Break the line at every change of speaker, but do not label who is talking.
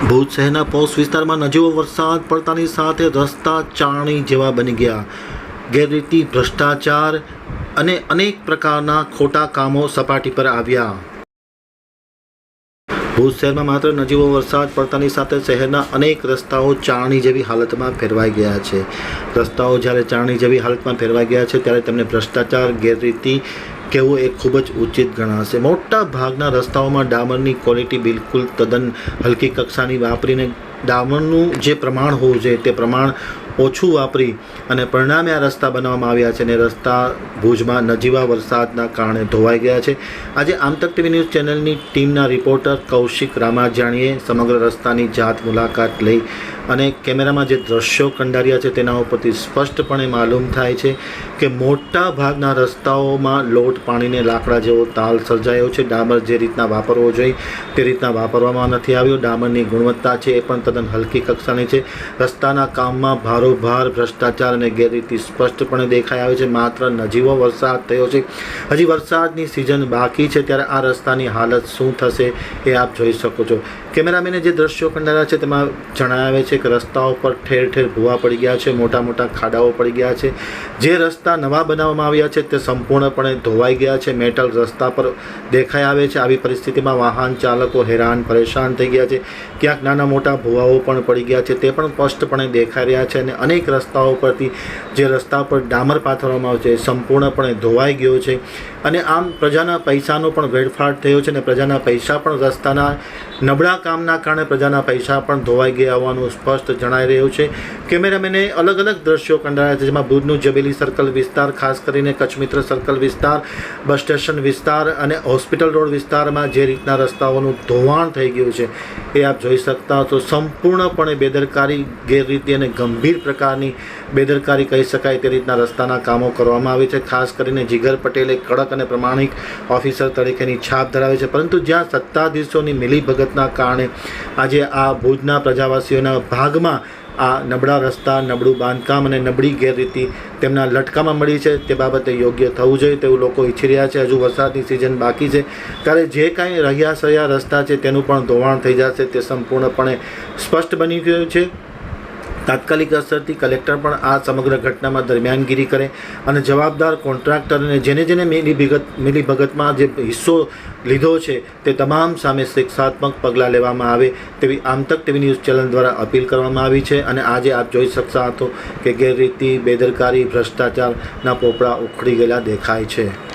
ભુજ શહેરના પોસ્ટ વિસ્તારમાં નજીવો વરસાદ પડતાની સાથે રસ્તા ચાણી જેવા બની ગયા. ગેરરીતિ, ભ્રષ્ટાચાર અને અનેક પ્રકારના ખોટા કામો સપાટી પર આવ્યા. ભુજ શહેરમાં માત્ર નજીવો વરસાદ પડતાની સાથે શહેરના અનેક રસ્તાઓ ચારણી જેવી હાલતમાં ફેરવાઈ ગયા છે. રસ્તાઓ જ્યારે ચારણી જેવી હાલતમાં ફેરવાઈ ગયા છે, ત્યારે તેમને ભ્રષ્ટાચાર, ગેરરીતિ કહેવું એ ખૂબ જ ઉચિત ગણાશે. મોટા ભાગના રસ્તાઓમાં ડામરની ક્વોલિટી બિલકુલ તદ્દન હલકી કક્ષાની વાપરીને ડામરનું જે પ્રમાણ હોવું જોઈએ તે પ્રમાણ ઓછું વાપરી અને પરિણામે આ રસ્તા બનાવવામાં આવ્યા છે અને રસ્તા ભુજમાં નજીવા વરસાદના કારણે ધોવાઈ ગયા છે. આજે આમતક ટીવી ન્યૂઝ ચેનલની ટીમના રિપોર્ટર કૌશિક રામાજાણીએ સમગ્ર રસ્તાની જાત મુલાકાત લઈ અને કેમેરામાં જે દ્રશ્યો કંડાર્યા છે તેના ઉપરથી સ્પષ્ટપણે માલુમ થાય છે કે મોટા ભાગના રસ્તાઓમાં લોટ પાણીને લાકડા જેવો તાલ સર્જાયો છે. ડામર જે રીતના વાપરવો જોઈએ તે રીતના વાપરવામાં નથી આવ્યો. ડામરની ગુણવત્તા છે એ પણ તદ્દન હલકી કક્ષાની છે. રસ્તાના કામમાં ભારોભાર ભ્રષ્ટાચાર અને ગેરરીતિ સ્પષ્ટપણે દેખાઈ આવે છે. માત્ર નજીવો વરસાદ થયો છે. હજી વરસાદની સિઝન બાકી છે. ત્યારે આ રસ્તાની હાલત શું થશે એ આપ જોઈ શકો છો. કેમેરામેને જે દ્રશ્યો કંડારા છે તેમાં જણાવે છે કે રસ્તાઓ પર ઠેર ઠેર ભૂવા પડી ગયા છે, મોટા મોટા ખાડાઓ પડી ગયા છે. જે રસ્તા નવા બનાવવામાં આવ્યા છે તે સંપૂર્ણપણે ધોવાઈ ગયા છે. મેટલ રસ્તા પર દેખાઈ આવે છે. આવી પરિસ્થિતિમાં વાહન ચાલકો હેરાન, પરેશાન થઈ ગયા છે. ક્યાંક નાના મોટા ભૂવાઓ પણ પડી ગયા છે. તે પણ સ્પષ્ટપણે દેખાઈ રહ્યા છે અને અનેક રસ્તાઓ પરથી જે રસ્તા પર ડામર પાથરવામાં આવે છે સંપૂર્ણપણે ધોવાઈ ગયો છે. અને આમ પ્રજાના પૈસાનો પણ વેડફાટ થયો છે અને પ્રજાના પૈસા પણ રસ્તાના નબળા કામના કારણે પ્રજાના પૈસા પણ ધોવાઈ ગયા હોવાનું સ્પષ્ટ જણાઈ રહ્યું છે. કેમેરામેને અલગ અલગ દ્રશ્યો કંડાયા છે, જેમાં ભુજનું જબેલી સર્કલ વિસ્તાર, ખાસ કરીને કચ્છમિત્ર સર્કલ વિસ્તાર, બસ સ્ટેશન વિસ્તાર અને હોસ્પિટલ રોડ વિસ્તારમાં જે રીતના રસ્તાઓનું ધોવાણ થઈ ગયું છે, એ આપ જોઈ શકતા તો સંપૂર્ણપણે બેદરકારી, ગેરરીતિ અને ગંભીર પ્રકારની બેદરકારી કહી શકાય તે રીતના રસ્તાના કામો કરવામાં આવે છે. ખાસ કરીને જીગર પટેલે કડક અને પ્રમાણિક ઓફિસર તરીકેની છાપ ધરાવે છે, પરંતુ જ્યાં સત્તાધીશોની મિલીભગતના કારણે આજે આ ભુજના પ્રજાવાસીઓના ભાગમાં આ નબળા રસ્તા, નબળું બાંધકામ અને નબળી ગેરરીતિ તેમના લટકામાં મળી છે. તે બાબતે યોગ્ય થવું જોઈએ તેવું લોકો ઈચ્છી રહ્યા છે. હજુ વરસાદની સિઝન બાકી છે. ત્યારે જે કાંઈ રહ્યા સહ્યા રસ્તા છે તેનું પણ ધોવાણ થઈ જશે. તે સંપૂર્ણપણે સ્પષ્ટ બની ગયું છે. તાત્કાલિક અસરથી કલેક્ટર પણ આ સમગ્ર ઘટનામાં દરમિયાનગીરી કરે અને જવાબદાર કોન્ટ્રાક્ટરને જેને જેને મિલી ભગત મિલી ભગતમાં જે હિસ્સો લીધો છે તે તમામ સામે શિક્ષાત્મક પગલાં લેવામાં આવે તેવી આમતક ટીવી ન્યૂઝ ચેનલ દ્વારા અપીલ કરવામાં આવી છે અને આજે આપ જોઈ શકતા હતો કે ગેરરીતિ, બેદરકારી, ભ્રષ્ટાચારના પોપડા ઉખડી ગયેલા દેખાય છે.